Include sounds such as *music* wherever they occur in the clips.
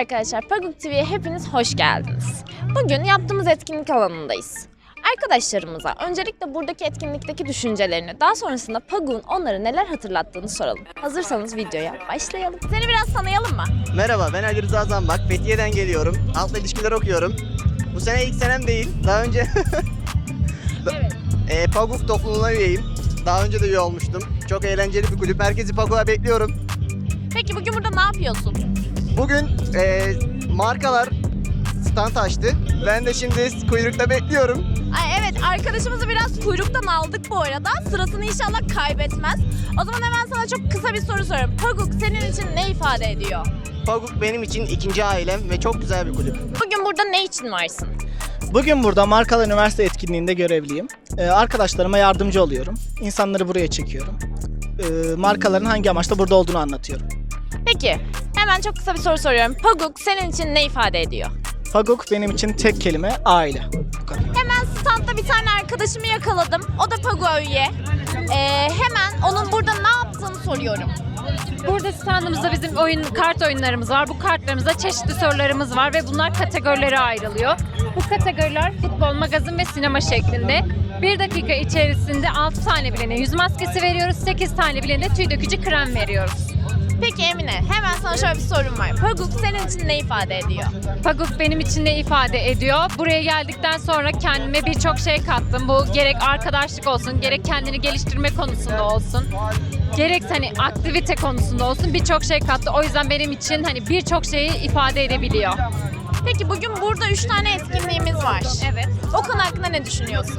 arkadaşlar, Paguk TV'ye hepiniz hoş geldiniz. Bugün yaptığımız etkinlik alanındayız. Arkadaşlarımıza öncelikle buradaki etkinlikteki düşüncelerini, daha sonrasında Paguk'un onları neler hatırlattığını soralım. Hazırsanız videoya başlayalım. Seni biraz tanıyalım mı? Merhaba ben Ali Rıza Zambak. Fethiye'den geliyorum. Halkla ilişkiler okuyorum. Bu sene ilk senem değil. Daha önce *laughs* Evet. e, Paguk topluluğuna üyeyim. Daha önce de üye olmuştum. Çok eğlenceli bir kulüp. Herkesi Paguk'a bekliyorum. Peki bugün burada ne yapıyorsun? Bugün e, markalar stand açtı. Ben de şimdi kuyrukta bekliyorum. Ay evet arkadaşımızı biraz kuyruktan aldık bu arada. Sırasını inşallah kaybetmez. O zaman hemen sana çok kısa bir soru soruyorum. Paguk senin için ne ifade ediyor? Paguk benim için ikinci ailem ve çok güzel bir kulüp. Bugün burada ne için varsın? Bugün burada Markalı Üniversite etkinliğinde görevliyim. Ee, arkadaşlarıma yardımcı oluyorum. İnsanları buraya çekiyorum. Ee, markaların hangi amaçla burada olduğunu anlatıyorum. Peki hemen çok kısa bir soru soruyorum. Paguk senin için ne ifade ediyor? Paguk benim için tek kelime aile. Bu kadar. Hemen standta bir tane arkadaşımı yakaladım. O da Paguk'a üye. Ee, hemen onun burada ne yaptığını soruyorum. Burada standımızda bizim oyun kart oyunlarımız var. Bu kartlarımızda çeşitli sorularımız var ve bunlar kategorilere ayrılıyor. Bu kategoriler futbol, magazin ve sinema şeklinde. Bir dakika içerisinde 6 tane bilene yüz maskesi veriyoruz, 8 tane bilene tüy dökücü krem veriyoruz. Peki Emine hemen sana şöyle bir sorum var. Paguk senin için ne ifade ediyor? Paguk benim için ne ifade ediyor? Buraya geldikten sonra kendime birçok şey kattım. Bu gerek arkadaşlık olsun, gerek kendini geliştirme konusunda olsun. Gerek hani aktivite konusunda olsun birçok şey kattı. O yüzden benim için hani birçok şeyi ifade edebiliyor. Peki bugün burada 3 tane etkinliğimiz var. Evet. O konu hakkında ne düşünüyorsun?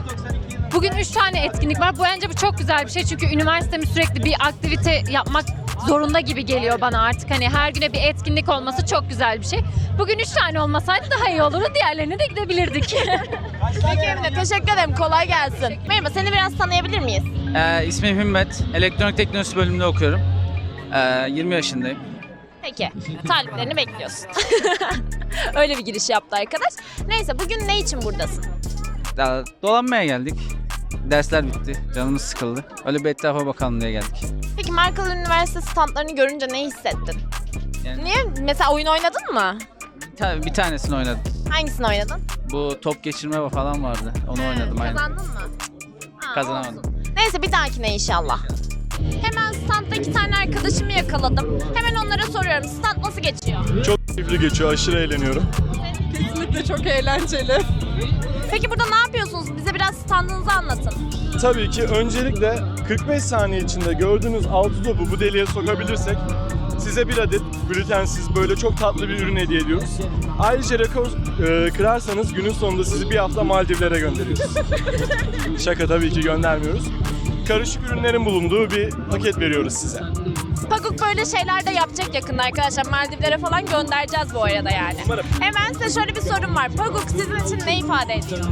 Bugün 3 tane etkinlik var. Bu bence bu çok güzel bir şey. Çünkü üniversitemiz sürekli bir aktivite yapmak zorunda gibi geliyor bana artık. Hani her güne bir etkinlik olması çok güzel bir şey. Bugün 3 tane olmasaydı daha iyi olurdu. Diğerlerine de gidebilirdik. *laughs* Peki Emine teşekkür ederim. Kolay gelsin. Merhaba seni biraz tanıyabilir miyiz? Ee, ismim Himmet. Elektronik teknolojisi bölümünde okuyorum. Ee, 20 yaşındayım. Peki. Taliplerini bekliyorsun. *laughs* Öyle bir giriş yaptı arkadaş. Neyse bugün ne için buradasın? Daha dolanmaya geldik. Dersler bitti. Canımız sıkıldı. Öyle bir etrafa bakalım diye geldik. Peki Markalı Üniversite standlarını görünce ne hissettin? Yani Niye? Mesela oyun oynadın mı? bir, ta- bir tanesini oynadım. Hangisini oynadın? Bu top geçirme falan vardı. Onu oynadım aynen. Kazandın mı? Ha, Kazanamadım. olsun. Neyse bir dahakine inşallah. Hemen standta iki tane arkadaşımı yakaladım. Hemen onlara soruyorum. Stand nasıl geçiyor? Çok keyifli geçiyor, aşırı eğleniyorum. Kesinlikle çok eğlenceli. Peki burada ne yapıyorsunuz? Standınızı anlatın. Tabii ki öncelikle 45 saniye içinde gördüğünüz altı topu bu deliğe sokabilirsek size bir adet glutensiz böyle çok tatlı bir ürün hediye ediyoruz. Ayrıca rekor e, kırarsanız günün sonunda sizi bir hafta Maldivlere gönderiyoruz. *laughs* Şaka tabii ki göndermiyoruz. Karışık ürünlerin bulunduğu bir paket veriyoruz size. Paguk böyle şeyler de yapacak yakında arkadaşlar. Maldivlere falan göndereceğiz bu arada yani. Umarım. Hemen size şöyle bir sorum var. Paguk sizin için ne ifade ediyor?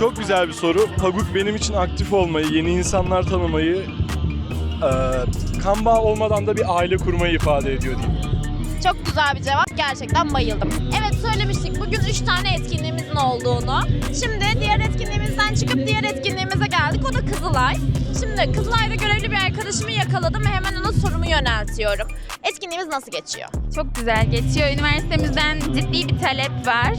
Çok güzel bir soru. Paguk benim için aktif olmayı, yeni insanlar tanımayı, e, kan bağı olmadan da bir aile kurmayı ifade ediyor diyeyim. Çok güzel bir cevap. Gerçekten bayıldım. Evet söylemiştik bugün 3 tane etkinliğimizin olduğunu. Şimdi diğer etkinliğimizden çıkıp diğer etkinliğimize geldik. O da Kızılay. Şimdi Kızılay'da görevli bir arkadaşımı yakaladım ve hemen ona sorumu yöneltiyorum. Etkinliğimiz nasıl geçiyor? Çok güzel geçiyor. Üniversitemizden ciddi bir talep var.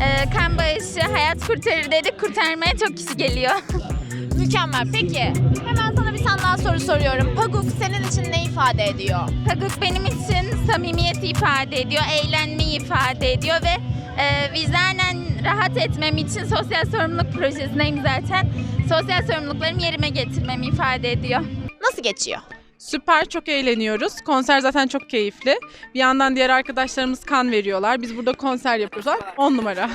Ee, kan bağışı hayat kurtarır dedik. Kurtarmaya çok kişi geliyor. *laughs* Mükemmel. Peki hemen daha soru soruyorum. Paguk senin için ne ifade ediyor? Paguk benim için samimiyeti ifade ediyor, eğlenmeyi ifade ediyor ve e, vicdanen rahat etmem için sosyal sorumluluk projesindeyim zaten. Sosyal sorumluluklarımı yerime getirmemi ifade ediyor. Nasıl geçiyor? Süper, çok eğleniyoruz. Konser zaten çok keyifli. Bir yandan diğer arkadaşlarımız kan veriyorlar. Biz burada konser yapıyoruz. 10 numara.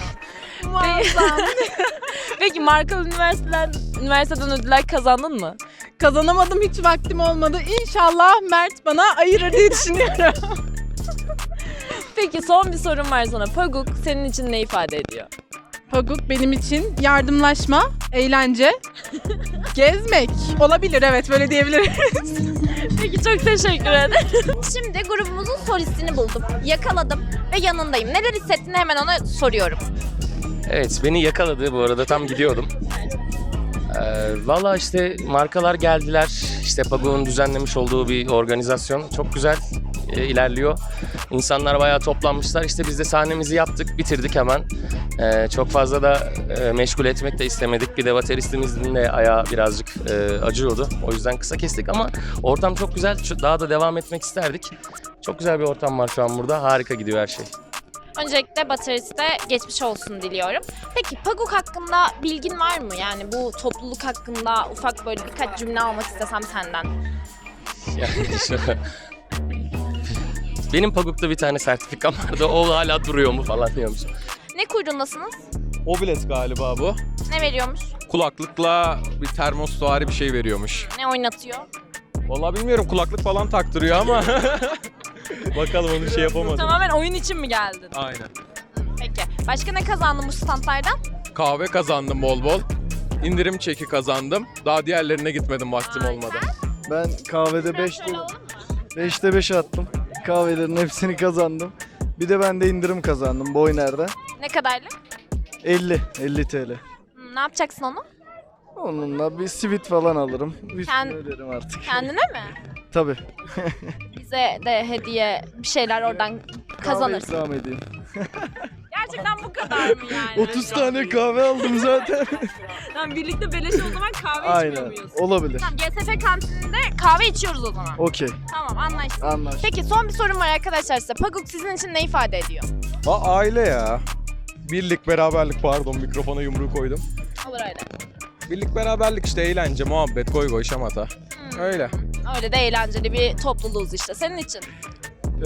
Muazzam. *laughs* Peki Markalı Üniversiteden, üniversiteden ödüller kazandın mı? Kazanamadım, hiç vaktim olmadı. İnşallah Mert bana ayırır diye düşünüyorum. *laughs* Peki son bir sorum var sana. Paguk senin için ne ifade ediyor? Paguk benim için yardımlaşma, eğlence, gezmek. Olabilir evet böyle diyebiliriz. *laughs* Peki çok teşekkür ederim. *laughs* Şimdi grubumuzun solistini buldum. Yakaladım ve yanındayım. Neler hissettiğini hemen ona soruyorum. Evet beni yakaladı bu arada tam gidiyordum. Ee, Valla işte markalar geldiler. İşte Pago'nun düzenlemiş olduğu bir organizasyon. Çok güzel. e, ilerliyor. İnsanlar bayağı toplanmışlar. İşte biz de sahnemizi yaptık, bitirdik hemen. E, çok fazla da e, meşgul etmek de istemedik. Bir de bateristimizin de ayağı birazcık e, acıyordu. O yüzden kısa kestik ama ortam çok güzel. Daha da devam etmek isterdik. Çok güzel bir ortam var şu an burada. Harika gidiyor her şey. Öncelikle bateriste geçmiş olsun diliyorum. Peki Paguk hakkında bilgin var mı? Yani bu topluluk hakkında ufak böyle birkaç cümle almak istesem senden. Yani şu... Benim Paguk'ta bir tane sertifikam vardı. O hala duruyor mu falan diyormuş. Ne kuyruğundasınız? Obilet galiba bu. Ne veriyormuş? Kulaklıkla bir termostuari bir şey veriyormuş. Ne oynatıyor? Vallahi bilmiyorum kulaklık falan taktırıyor ama. *laughs* *laughs* Bakalım onu şey yapamadım. Tamamen oyun için mi geldin? Aynen. Peki. Başka ne kazandın bu standlardan? Kahve kazandım bol bol. İndirim çeki kazandım. Daha diğerlerine gitmedim vaktim Aa, olmadı. Ben kahvede Biraz 5'te şöyle alalım mı? 5'te 5 attım. Kahvelerin hepsini kazandım. Bir de ben de indirim kazandım Boyner'de. Ne kadarlık? 50, 50 TL. Hmm, ne yapacaksın onu? Onunla bir sivit falan alırım. Üstüne Kend- öderim artık. Kendine mi? Tabii. Bize de hediye bir şeyler oradan Kahve kazanırsın. ikram edeyim. Gerçekten bu kadar mı yani? *laughs* 30 tane kahve aldım zaten. *laughs* Tamam birlikte beleş o zaman kahve Aynen. Olabilir. Tamam GSF kantininde kahve içiyoruz o zaman. Okey. Tamam anlaştık. Anlaştık. Peki son bir sorum var arkadaşlar size. Paguk sizin için ne ifade ediyor? Ha, aile ya. Birlik, beraberlik pardon mikrofona yumruğu koydum. Olur öyle. Birlik, beraberlik işte eğlence, muhabbet, goy goy şamata. Hmm. Öyle. Öyle de eğlenceli bir topluluğuz işte. Senin için.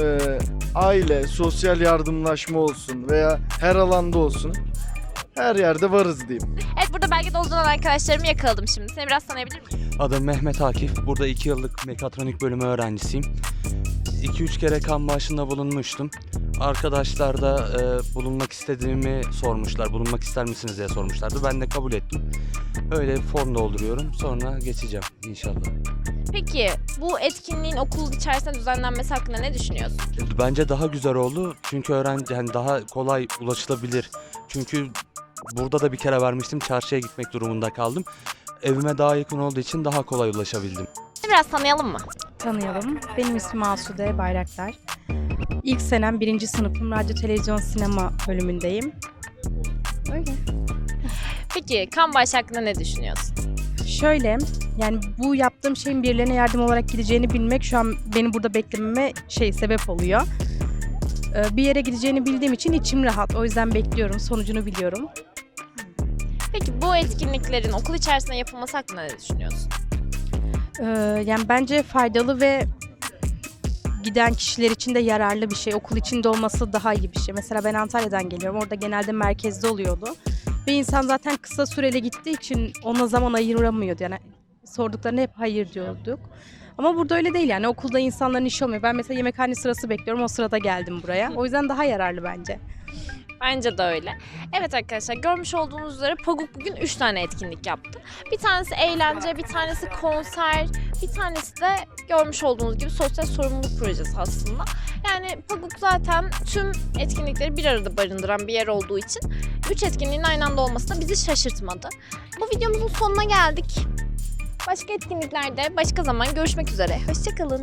Ee, aile, sosyal yardımlaşma olsun veya her alanda olsun. Her yerde varız diyeyim. Evet burada belki dolduran arkadaşlarımı yakaladım şimdi. Seni biraz tanıyabilir miyim? Adım Mehmet Akif. Burada 2 yıllık mekatronik bölümü öğrencisiyim. 2-3 kere kan bağışında bulunmuştum. Arkadaşlar da e, bulunmak istediğimi sormuşlar. Bulunmak ister misiniz diye sormuşlardı. Ben de kabul ettim. Öyle form dolduruyorum. Sonra geçeceğim inşallah. Peki bu etkinliğin okul içerisinde düzenlenmesi hakkında ne düşünüyorsun? Bence daha güzel oldu. Çünkü öğrenci yani daha kolay ulaşılabilir. Çünkü burada da bir kere vermiştim. Çarşıya gitmek durumunda kaldım. Evime daha yakın olduğu için daha kolay ulaşabildim. Biraz tanıyalım mı? Tanıyalım. Benim ismim Asude Bayraktar. İlk senem birinci sınıfım radyo, televizyon, sinema bölümündeyim. Öyle. Peki kan bağışı hakkında ne düşünüyorsun? Şöyle, yani bu yaptığım şeyin birilerine yardım olarak gideceğini bilmek şu an benim burada beklememe şey sebep oluyor. Ee, Bir yere gideceğini bildiğim için içim rahat. O yüzden bekliyorum. Sonucunu biliyorum. Peki bu etkinliklerin okul içerisinde yapılması hakkında ne düşünüyorsun? Ee, Yani bence faydalı ve giden kişiler için de yararlı bir şey. Okul içinde olması daha iyi bir şey. Mesela ben Antalya'dan geliyorum. Orada genelde merkezde oluyordu. Ve insan zaten kısa süreli gittiği için ona zaman ayıramıyordu. Yani sorduklarına hep hayır diyorduk. Ama burada öyle değil yani okulda insanların işi olmuyor. Ben mesela yemekhane sırası bekliyorum o sırada geldim buraya. O yüzden daha yararlı bence. Bence de öyle. Evet arkadaşlar görmüş olduğunuz üzere Paguk bugün 3 tane etkinlik yaptı. Bir tanesi eğlence, bir tanesi konser, bir tanesi de görmüş olduğunuz gibi sosyal sorumluluk projesi aslında. Yani Paguk zaten tüm etkinlikleri bir arada barındıran bir yer olduğu için 3 etkinliğin aynı anda olması da bizi şaşırtmadı. Bu videomuzun sonuna geldik. Başka etkinliklerde başka zaman görüşmek üzere. Hoşçakalın.